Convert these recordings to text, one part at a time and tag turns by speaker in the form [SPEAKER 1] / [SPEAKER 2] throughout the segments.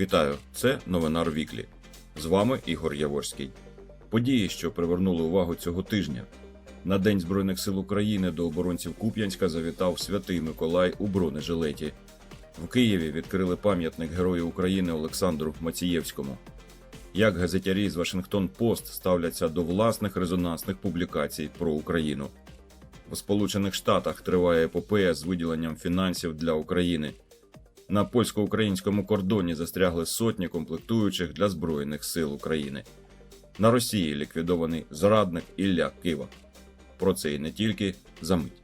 [SPEAKER 1] Вітаю! Це новинар Віклі. З вами Ігор Яворський. Події, що привернули увагу цього тижня. На День Збройних сил України до оборонців Куп'янська завітав святий Миколай у бронежилеті. В Києві відкрили пам'ятник Герою України Олександру Мацієвському. Як газетярі з Вашингтон Пост ставляться до власних резонансних публікацій про Україну. У Сполучених Штатах триває епопея з виділенням фінансів для України. На польсько-українському кордоні застрягли сотні комплектуючих для Збройних сил України. На Росії ліквідований зрадник Ілля Кива. Про це і не тільки за мить.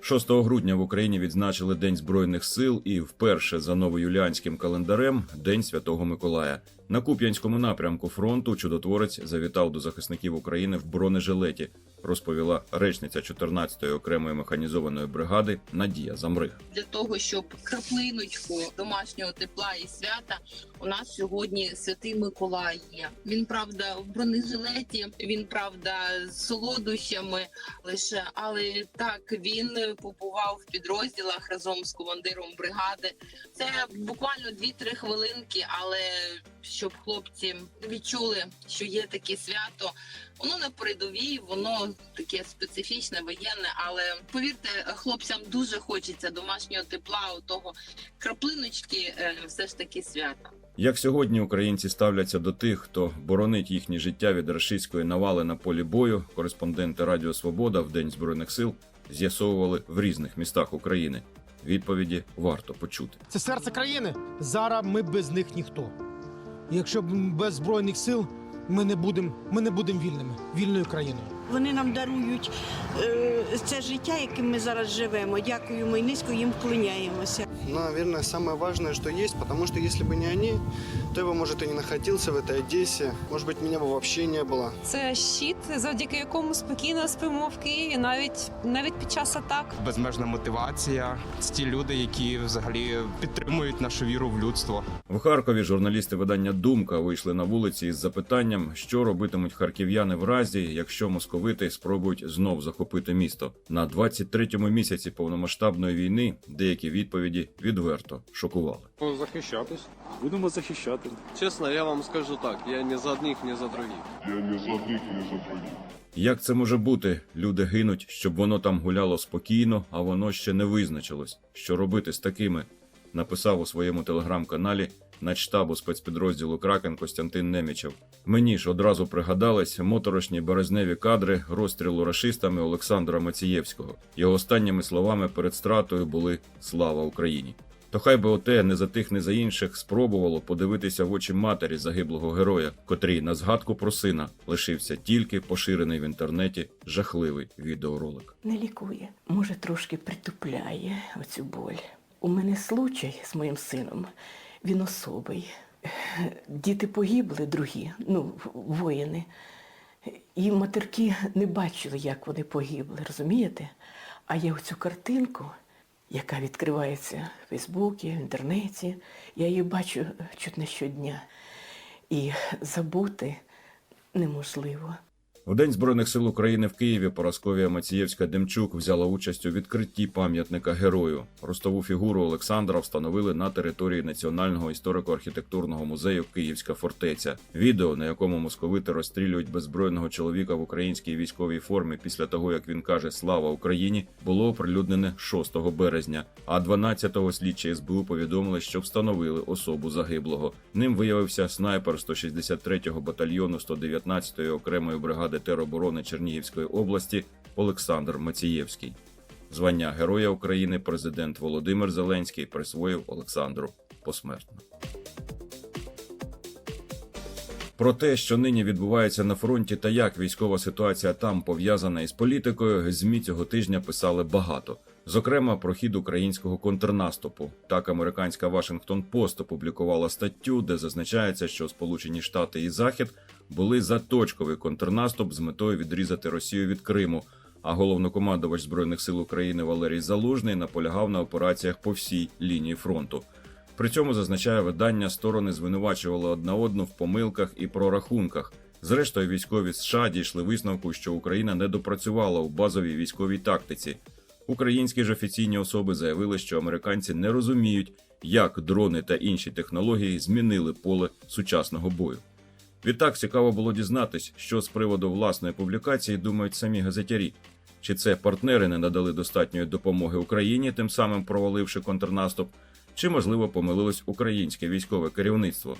[SPEAKER 1] 6 грудня в Україні відзначили День Збройних сил і вперше за новоюліанським календарем День Святого Миколая. На Куп'янському напрямку фронту чудотворець завітав до захисників України в бронежилеті, розповіла речниця 14-ї окремої механізованої бригади Надія Замрих.
[SPEAKER 2] для того, щоб краплиночку домашнього тепла і свята у нас сьогодні святий Миколай є. Він правда в бронежилеті, він правда з солодощами лише, але так він побував в підрозділах разом з командиром бригади. Це буквально 2-3 хвилинки, але щоб хлопці відчули, що є таке свято. Воно на передовій, воно таке специфічне, воєнне, але повірте, хлопцям дуже хочеться домашнього тепла, у того краплиночки, е, все ж таки свята.
[SPEAKER 1] Як сьогодні українці ставляться до тих, хто боронить їхнє життя від рашистської навали на полі бою, кореспонденти Радіо Свобода в День Збройних сил з'ясовували в різних містах України. Відповіді варто почути.
[SPEAKER 3] Це серце країни. Зараз ми без них ніхто. Якщо б без збройних сил ми не будемо, ми не будемо вільними, вільною країною.
[SPEAKER 4] Вони нам дарують е, це життя, яким ми зараз живемо. Дякуємо і низько їм вклоняємося
[SPEAKER 5] Наверное, самое важное, что есть, потому что если бы не они, то я бы, может, и не находился в этой Одессе. Может быть, меня бы вообще не было.
[SPEAKER 6] Це щит, завдяки якому спокійно спимо в Києві, навіть навіть під час атак.
[SPEAKER 7] безмежна мотивація. Це ті люди, які взагалі підтримують нашу віру в людство.
[SPEAKER 1] В Харкові журналісти видання Думка вийшли на вулиці із запитанням, що робитимуть харків'яни в разі, якщо московити спробують знов захопити місто. На 23-му місяці повномасштабної війни деякі відповіді відверто шокували.
[SPEAKER 8] Захищатись. Будемо захищати.
[SPEAKER 9] Чесно, я вам скажу так: я не за одних, ні за другі. Я не за других.
[SPEAKER 1] Як це може бути? Люди гинуть, щоб воно там гуляло спокійно, а воно ще не визначилось. Що робити з такими? Написав у своєму телеграм-каналі начштабу спецпідрозділу Кракен Костянтин Немічев. Мені ж одразу пригадались моторошні березневі кадри розстрілу рашистами Олександра Мацієвського. Його останніми словами перед стратою були Слава Україні. То хай би оте не за тих, не за інших спробувало подивитися в очі матері загиблого героя, котрий на згадку про сина лишився тільки поширений в інтернеті жахливий відеоролик.
[SPEAKER 10] не лікує. Може, трошки притупляє оцю боль. У мене случай з моїм сином. Він особий. Діти погибли, другі, ну, воїни. І матерки не бачили, як вони погибли, розумієте? А я оцю картинку, яка відкривається в Фейсбуці, в інтернеті, я її бачу чуть не щодня. І забути неможливо.
[SPEAKER 1] У День Збройних сил України в Києві Поросковія Мацієвська Демчук взяла участь у відкритті пам'ятника герою. Ростову фігуру Олександра встановили на території Національного історико-архітектурного музею Київська фортеця. Відео, на якому московити розстрілюють беззбройного чоловіка в українській військовій формі після того, як він каже Слава Україні, було оприлюднене 6 березня. А 12-го слідчі СБУ повідомили, що встановили особу загиблого. Ним виявився снайпер 163-го батальйону 119-ї окремої бригади тероборони Чернігівської області Олександр Мацієвський. Звання Героя України президент Володимир Зеленський присвоїв Олександру посмертно. Про те, що нині відбувається на фронті та як військова ситуація там пов'язана із політикою, змі цього тижня писали багато. Зокрема, про хід українського контрнаступу. Так, американська Вашингтон Пост опублікувала статтю, де зазначається, що Сполучені Штати і Захід були за точковий контрнаступ з метою відрізати Росію від Криму. А головнокомандувач збройних сил України Валерій Залужний наполягав на операціях по всій лінії фронту. При цьому зазначає видання, сторони звинувачували одна одну в помилках і прорахунках. Зрештою, військові США дійшли висновку, що Україна не допрацювала у базовій військовій тактиці. Українські ж офіційні особи заявили, що американці не розуміють, як дрони та інші технології змінили поле сучасного бою. Відтак цікаво було дізнатись, що з приводу власної публікації думають самі газетярі. Чи це партнери не надали достатньої допомоги Україні, тим самим проваливши контрнаступ, чи можливо помилилось українське військове керівництво?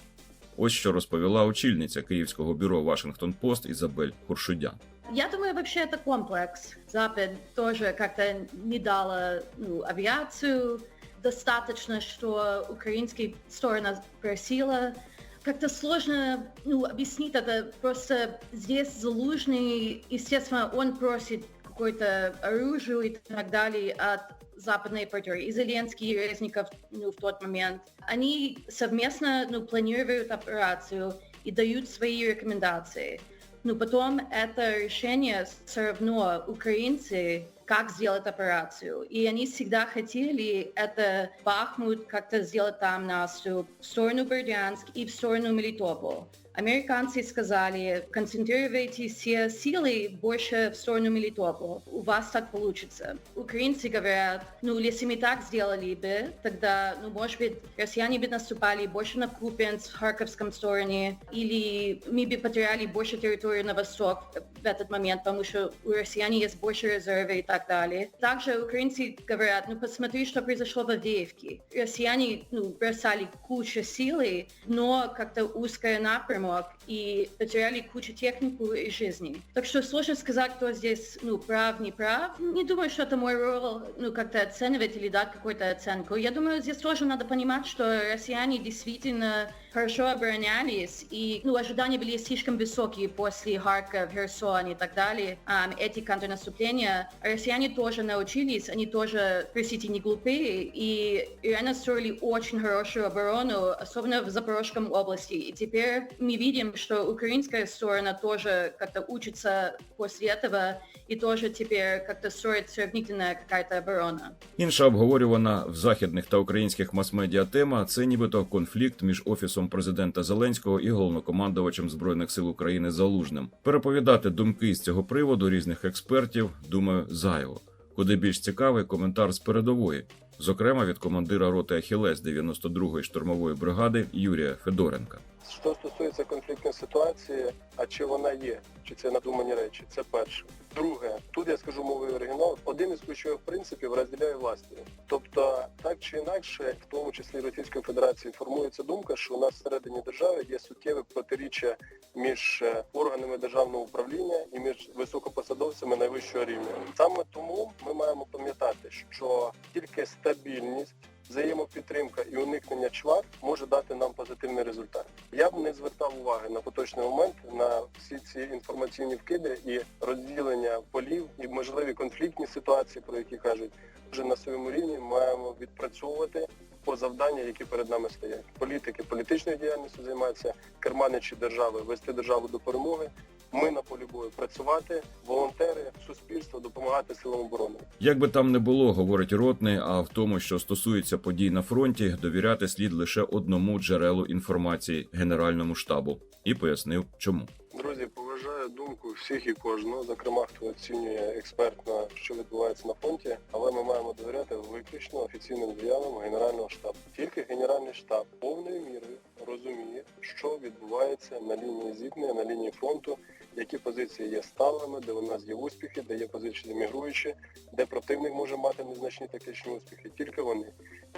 [SPEAKER 1] Ось що розповіла очільниця Київського бюро Вашингтон Пост Ізабель Хуршудян.
[SPEAKER 11] Я думаю, вообще это комплекс. Запад тоже как-то не дала ну, авиацию достаточно, что украинская сторона просила. Как-то сложно ну, объяснить это. Просто здесь Залужный, естественно, он просит какое-то оружие и так далее от западной партнеры. И Зеленский, Резников ну, в тот момент. Они совместно ну, планируют операцию и дают свои рекомендации. Но потом это решение все равно украинцы, как сделать операцию. И они всегда хотели это Бахмут как-то сделать там наступ в сторону Бердянск и в сторону Мелитополь. Американцы сказали, концентрируйте все силы больше в сторону Мелитополя. У вас так получится. Украинцы говорят, ну, если мы так сделали бы, тогда, ну, может быть, россияне бы наступали больше на Купенск, в Харьковском стороне, или мы бы потеряли больше территории на восток в этот момент, потому что у россиян есть больше резервы и так далее. Также украинцы говорят, ну, посмотри, что произошло в Авдеевке. Россияне, ну, бросали кучу силы, но как-то узкая напрямок もあ и потеряли кучу технику и жизни. Так что сложно сказать, кто здесь, ну, прав, не прав. Не думаю, что это мой роль, ну, как-то оценивать или дать какую-то оценку. Я думаю, здесь тоже надо понимать, что россияне действительно хорошо оборонялись, и ну, ожидания были слишком высокие после Харьков, Херсон и так далее, ам, эти контрнаступления. Россияне тоже научились, они тоже, простите, не глупые, и реально строили очень хорошую оборону, особенно в Запорожском области. И теперь мы видим, что украинская сторона тоже как-то учится после этого, и тоже теперь как-то строит сравнительная какая-то оборона.
[SPEAKER 1] Інша обговорювана в західних та українських мас-медіа тема це нібито конфлікт між офісом президента Зеленського і головнокомандувачем збройних сил України Залужним. Переповідати думки з цього приводу різних експертів, думаю, зайво. Куди більш цікавий коментар з передової, зокрема від командира роти Ахілес 92-ї штурмової бригади Юрія Федоренка.
[SPEAKER 9] Що стосується конфліктної ситуації, а чи вона є, чи це надумані речі, це перше. Друге, тут я скажу мовою оригіналу, один із ключових принципів розділяє власне. Тобто, так чи інакше, в тому числі Російської Федерації, формується думка, що у нас всередині держави є суттєве протиріччя між е, органами державного управління і між високопосадовцями найвищого рівня. Саме тому ми маємо пам'ятати, що тільки стабільність взаємопідтримка і уникнення чвар може дати нам позитивний результат. Я б не звертав уваги на поточний момент на всі ці інформаційні вкиди і розділення полів і можливі конфліктні ситуації, про які кажуть. Вже на своєму рівні маємо відпрацьовувати по завдання, які перед нами стоять. Політики політичною діяльністю займаються, керманичі держави, вести державу до перемоги. Ми на полі бою працювати, волонтери, суспільство, допомагати силам оборони.
[SPEAKER 1] Як би там не було, говорить ротний, а в тому, що стосується подій на фронті, довіряти слід лише одному джерелу інформації Генеральному штабу, і пояснив, чому.
[SPEAKER 9] Друзі, поважаю думку всіх і кожного, зокрема, хто оцінює експертно, що відбувається на фронті, але ми маємо довіряти виключно офіційним заявам Генерального штабу. Тільки Генеральний штаб повною мірою розуміє, що відбувається на лінії зіткнення, на лінії фронту, які позиції є сталими, де у нас є успіхи, де є позиції мігруючі, де противник може мати незначні тактичні успіхи. Тільки вони.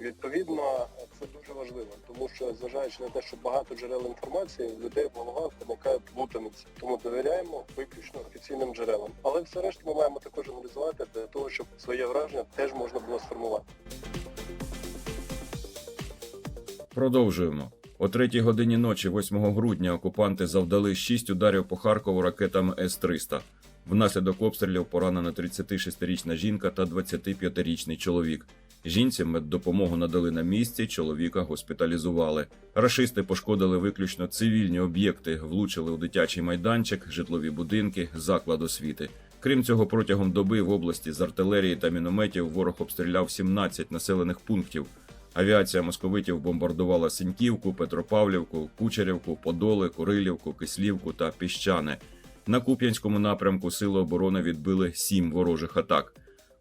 [SPEAKER 9] Відповідно, це дуже важливо, тому що зважаючи на те, що багато джерел інформації, людей в головах виникає плутаниця. Тому довіряємо виключно офіційним джерелам. Але все решта ми маємо також аналізувати для того, щоб своє враження теж можна було сформувати.
[SPEAKER 1] Продовжуємо. О третій годині ночі, 8 грудня, окупанти завдали 6 ударів по Харкову ракетами С-300. Внаслідок обстрілів поранена 36-річна жінка та 25-річний чоловік. Жінці меддопомогу надали на місці, чоловіка госпіталізували. Рашисти пошкодили виключно цивільні об'єкти, влучили у дитячий майданчик, житлові будинки, заклад освіти. Крім цього, протягом доби в області з артилерії та мінометів ворог обстріляв 17 населених пунктів. Авіація московитів бомбардувала Синьківку, Петропавлівку, Кучерівку, Подоли, Курилівку, Кислівку та Піщане. На Куп'янському напрямку сили оборони відбили сім ворожих атак.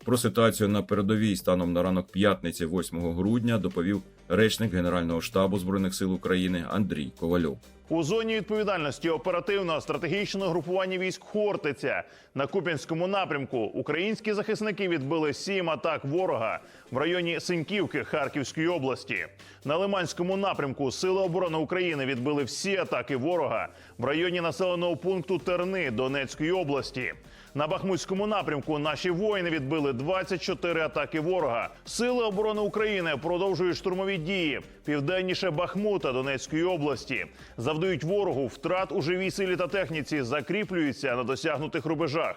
[SPEAKER 1] Про ситуацію на передовій станом на ранок п'ятниці, 8 грудня, доповів речник Генерального штабу збройних сил України Андрій Ковальов.
[SPEAKER 12] У зоні відповідальності оперативного стратегічного групування військ Хортиця на Куп'янському напрямку українські захисники відбили сім атак ворога в районі Синьківки Харківської області. На Лиманському напрямку Сили оборони України відбили всі атаки ворога в районі населеного пункту Терни Донецької області. На Бахмутському напрямку наші воїни відбили 24 атаки ворога. Сили оборони України продовжують штурмові дії південніше Бахмута Донецької області. Завдають ворогу втрат у живій силі та техніці, закріплюються на досягнутих рубежах.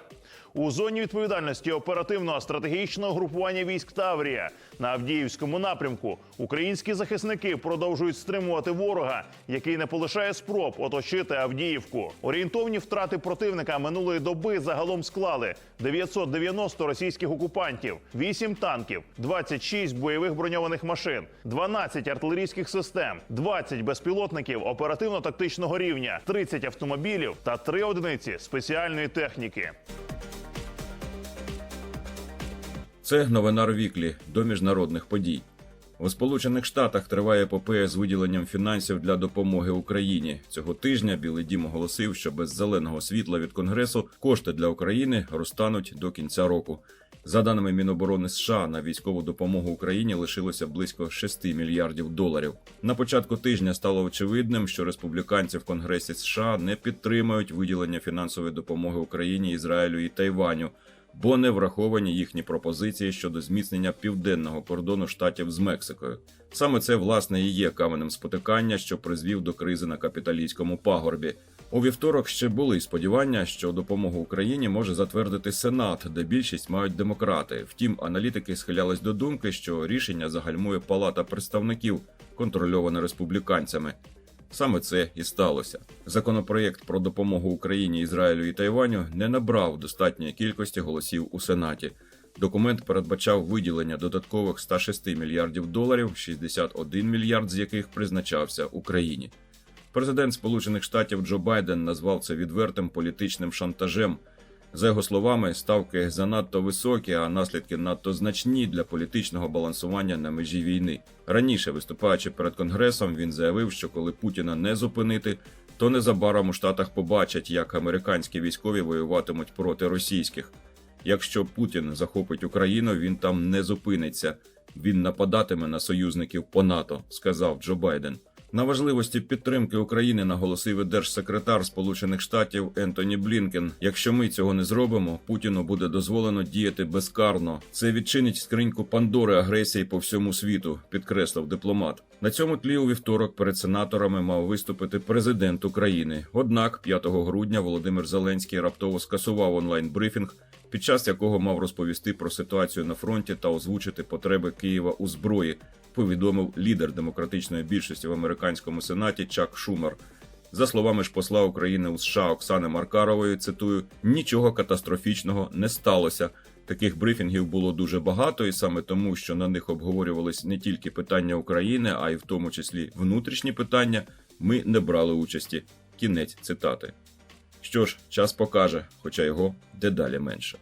[SPEAKER 12] У зоні відповідальності оперативного стратегічного групування військ Таврія на Авдіївському напрямку українські захисники продовжують стримувати ворога, який не полишає спроб оточити Авдіївку. Орієнтовні втрати противника минулої доби загалом склали 990 російських окупантів, 8 танків, 26 бойових броньованих машин, 12 артилерійських систем, 20 безпілотників оперативно-тактичного рівня, 30 автомобілів та 3 одиниці спеціальної техніки.
[SPEAKER 1] Це новина Рвіклі до міжнародних подій. У Сполучених Штатах триває епопея з виділенням фінансів для допомоги Україні. Цього тижня Білий Дім оголосив, що без зеленого світла від Конгресу кошти для України розтануть до кінця року. За даними Міноборони США, на військову допомогу Україні лишилося близько 6 мільярдів доларів. На початку тижня стало очевидним, що республіканці в Конгресі США не підтримають виділення фінансової допомоги Україні, Ізраїлю і Тайваню бо не враховані їхні пропозиції щодо зміцнення південного кордону штатів з Мексикою. Саме це власне і є каменем спотикання, що призвів до кризи на капіталійському пагорбі. У вівторок ще були сподівання, що допомогу Україні може затвердити Сенат, де більшість мають демократи. Втім, аналітики схилялись до думки, що рішення загальмує Палата представників, контрольована республіканцями. Саме це і сталося. Законопроєкт про допомогу Україні, Ізраїлю і Тайваню не набрав достатньої кількості голосів у Сенаті. Документ передбачав виділення додаткових 106 мільярдів доларів, 61 мільярд з яких призначався Україні. Президент Сполучених Штатів Джо Байден назвав це відвертим політичним шантажем. За його словами, ставки занадто високі, а наслідки надто значні для політичного балансування на межі війни. Раніше, виступаючи перед конгресом, він заявив, що коли Путіна не зупинити, то незабаром у штатах побачать, як американські військові воюватимуть проти російських. Якщо Путін захопить Україну, він там не зупиниться. Він нападатиме на союзників по НАТО, сказав Джо Байден. На важливості підтримки України наголосив держсекретар Сполучених Штатів Ентоні Блінкен. Якщо ми цього не зробимо, Путіну буде дозволено діяти безкарно. Це відчинить скриньку Пандори агресії по всьому світу, підкреслив дипломат. На цьому тлі у вівторок перед сенаторами мав виступити президент України. Однак, 5 грудня Володимир Зеленський раптово скасував онлайн брифінг, під час якого мав розповісти про ситуацію на фронті та озвучити потреби Києва у зброї повідомив лідер демократичної більшості в американському сенаті Чак Шумер. За словами ж посла України у США Оксани Маркарової, цитую: нічого катастрофічного не сталося. Таких брифінгів було дуже багато, і саме тому, що на них обговорювались не тільки питання України, а й в тому числі внутрішні питання. Ми не брали участі. Кінець цитати. Що ж, час покаже, хоча його дедалі менше.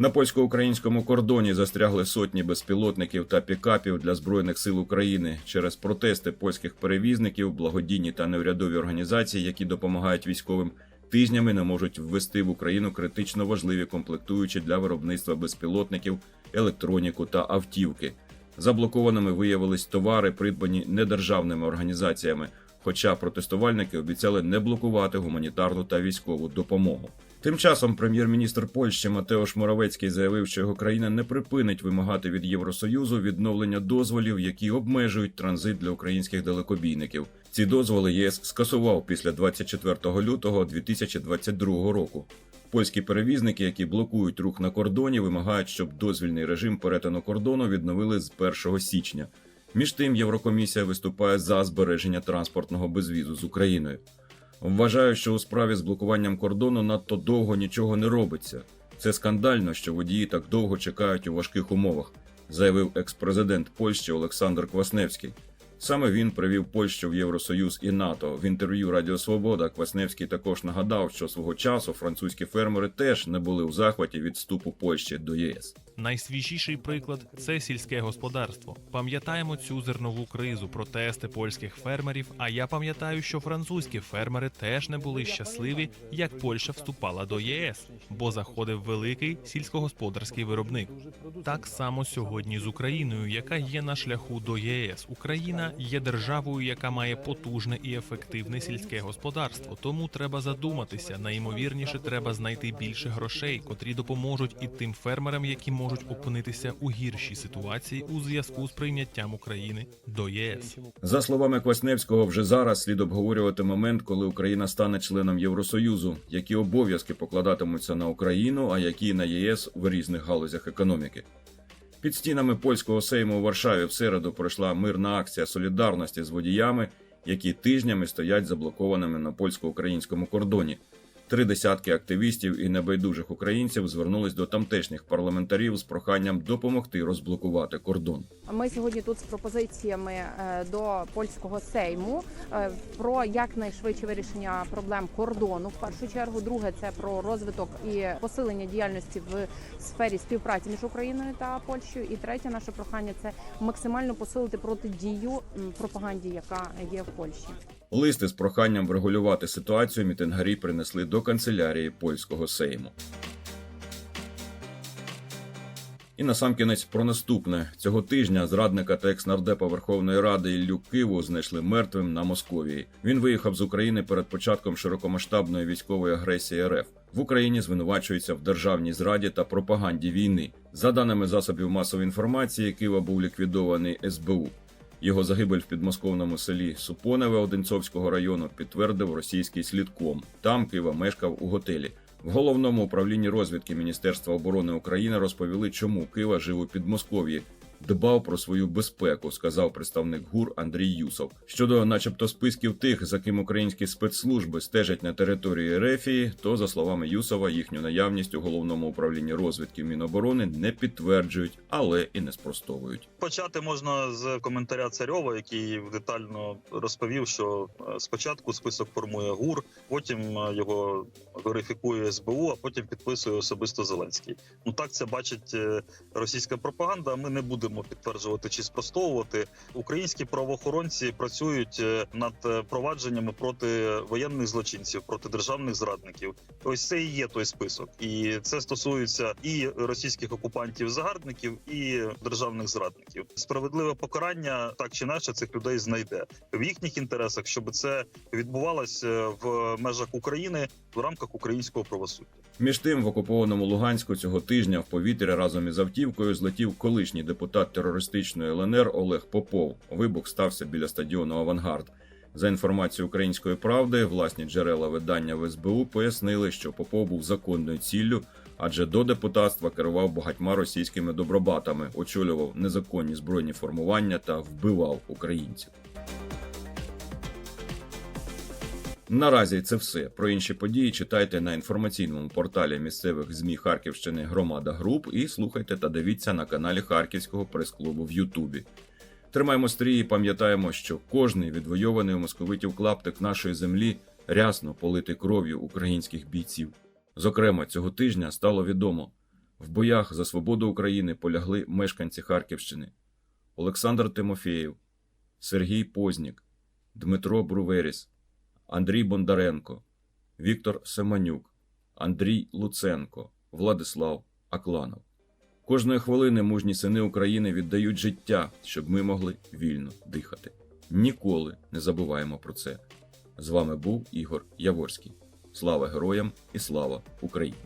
[SPEAKER 1] На польсько-українському кордоні застрягли сотні безпілотників та пікапів для збройних сил України через протести польських перевізників, благодійні та неурядові організації, які допомагають військовим, тижнями не можуть ввести в Україну критично важливі комплектуючі для виробництва безпілотників, електроніку та автівки. Заблокованими виявились товари, придбані недержавними організаціями. Хоча протестувальники обіцяли не блокувати гуманітарну та військову допомогу. Тим часом прем'єр-міністр Польщі Матеош Моровецький заявив, що його країна не припинить вимагати від Євросоюзу відновлення дозволів, які обмежують транзит для українських далекобійників. Ці дозволи ЄС скасував після 24 лютого 2022 року. Польські перевізники, які блокують рух на кордоні, вимагають, щоб дозвільний режим перетину кордону відновили з 1 січня. Між тим, Єврокомісія виступає за збереження транспортного безвізу з Україною. Вважаю, що у справі з блокуванням кордону надто довго нічого не робиться. Це скандально, що водії так довго чекають у важких умовах, заявив екс-президент Польщі Олександр Квасневський. Саме він привів Польщу в Євросоюз і НАТО. В інтерв'ю Радіо Свобода Квасневський також нагадав, що свого часу французькі фермери теж не були у захваті від вступу Польщі до ЄС.
[SPEAKER 13] Найсвіжіший приклад це сільське господарство. Пам'ятаємо цю зернову кризу, протести польських фермерів. А я пам'ятаю, що французькі фермери теж не були щасливі, як Польща вступала до ЄС, бо заходив великий сільськогосподарський виробник. Так само сьогодні з Україною, яка є на шляху до ЄС. Україна є державою, яка має потужне і ефективне сільське господарство. Тому треба задуматися. Найімовірніше, треба знайти більше грошей, котрі допоможуть і тим фермерам, які можуть опинитися у гіршій ситуації у зв'язку з прийняттям України до ЄС.
[SPEAKER 1] За словами Квасневського, вже зараз слід обговорювати момент, коли Україна стане членом Євросоюзу, які обов'язки покладатимуться на Україну, а які на ЄС в різних галузях економіки. Під стінами польського сейму у Варшаві в середу пройшла мирна акція солідарності з водіями, які тижнями стоять заблокованими на польсько-українському кордоні. Три десятки активістів і небайдужих українців звернулись до тамтешніх парламентарів з проханням допомогти розблокувати кордон.
[SPEAKER 14] Ми сьогодні тут з пропозиціями е, до польського сейму е, про якнайшвидше вирішення проблем кордону. В першу чергу, друге це про розвиток і посилення діяльності в сфері співпраці між Україною та Польщею. І третє наше прохання це максимально посилити протидію пропаганді, яка є в Польщі.
[SPEAKER 1] Листи з проханням врегулювати ситуацію мітингарі принесли до канцелярії польського сейму. І насамкінець про наступне цього тижня зрадника та екснардепа Верховної Ради Іллю Киву знайшли мертвим на Московії. Він виїхав з України перед початком широкомасштабної військової агресії РФ. В Україні звинувачується в державній зраді та пропаганді війни. За даними засобів масової інформації, Кива був ліквідований СБУ. Його загибель в підмосковному селі Супоневе Одинцовського району підтвердив російський слідком. Там Кива мешкав у готелі. В головному управлінні розвідки Міністерства оборони України розповіли, чому Кива жив у Підмосков'ї. Дбав про свою безпеку, сказав представник ГУР Андрій Юсов. Щодо, начебто, списків тих, за ким українські спецслужби стежать на території Рефії, то за словами Юсова, їхню наявність у головному управлінні розвідки Міноборони не підтверджують, але і не спростовують.
[SPEAKER 15] Почати можна з коментаря Царьова, який детально розповів, що е, спочатку список формує ГУР, потім е, його верифікує СБУ, а потім підписує особисто Зеленський. Ну так це бачить е, російська пропаганда. Ми не будемо підтверджувати чи спростовувати. Українські правоохоронці працюють е, над е, провадженнями проти воєнних злочинців, проти державних зрадників. Ось це і є той список, і це стосується і російських окупантів-загарбників, і державних зрадників. Справедливе покарання так чи інакше цих людей знайде в їхніх інтересах, щоб це відбувалося в межах України в рамках українського правосуддя.
[SPEAKER 1] Між тим, в окупованому Луганську цього тижня в повітря разом із автівкою злетів колишній депутат терористичної ЛНР Олег Попов. Вибух стався біля стадіону Авангард. За інформацією української правди, власні джерела видання в СБУ пояснили, що Попов був законною ціллю, адже до депутатства керував багатьма російськими добробатами, очолював незаконні збройні формування та вбивав українців. Наразі це все. Про інші події читайте на інформаційному порталі місцевих змі Харківщини Громада Груп і слухайте та дивіться на каналі Харківського прес-клубу в Ютубі. Тримаємо стрій і пам'ятаємо, що кожний відвойований у московитів клаптик нашої землі рясно политий кров'ю українських бійців. Зокрема, цього тижня стало відомо: в боях за свободу України полягли мешканці Харківщини Олександр Тимофєєв, Сергій Познік, Дмитро Бруверіс, Андрій Бондаренко, Віктор Семенюк, Андрій Луценко, Владислав Акланов. Кожної хвилини мужні сини України віддають життя, щоб ми могли вільно дихати. Ніколи не забуваємо про це. З вами був Ігор Яворський. Слава героям і слава Україні!